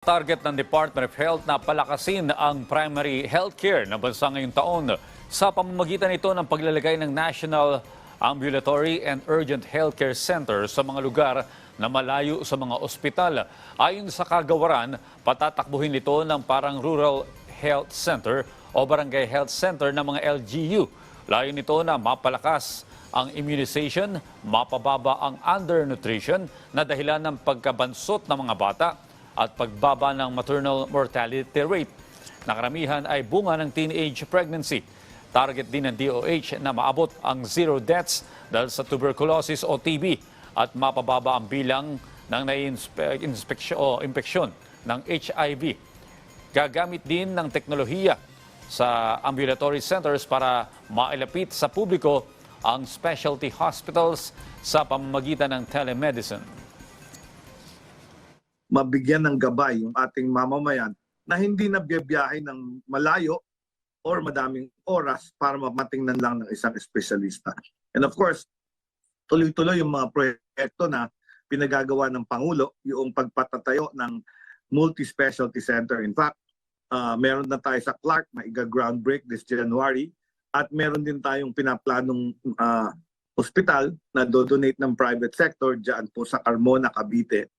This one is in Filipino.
Target ng Department of Health na palakasin ang primary healthcare na bansa ngayong taon sa pamamagitan nito ng paglalagay ng National Ambulatory and Urgent Healthcare Center sa mga lugar na malayo sa mga ospital. Ayon sa kagawaran, patatakbuhin ito ng parang Rural Health Center o Barangay Health Center ng mga LGU. Layo nito na mapalakas ang immunization, mapababa ang undernutrition na dahilan ng pagkabansot ng mga bata at pagbaba ng maternal mortality rate. Nakaramihan ay bunga ng teenage pregnancy. Target din ng DOH na maabot ang zero deaths dahil sa tuberculosis o TB at mapababa ang bilang ng nai-inspeksyon o impeksyon ng HIV. Gagamit din ng teknolohiya sa ambulatory centers para mailapit sa publiko ang specialty hospitals sa pamamagitan ng telemedicine. Mabigyan ng gabay yung ating mamamayan na hindi na biyahe ng malayo or madaming oras para mamatingnan lang ng isang espesyalista. And of course, tuloy-tuloy yung mga proyekto na pinagagawa ng Pangulo, yung pagpatatayo ng multi-specialty center. In fact, uh, meron na tayo sa Clark na iga-groundbreak this January at meron din tayong pinaplanong uh, hospital na do-donate ng private sector dyan po sa Carmona, Cavite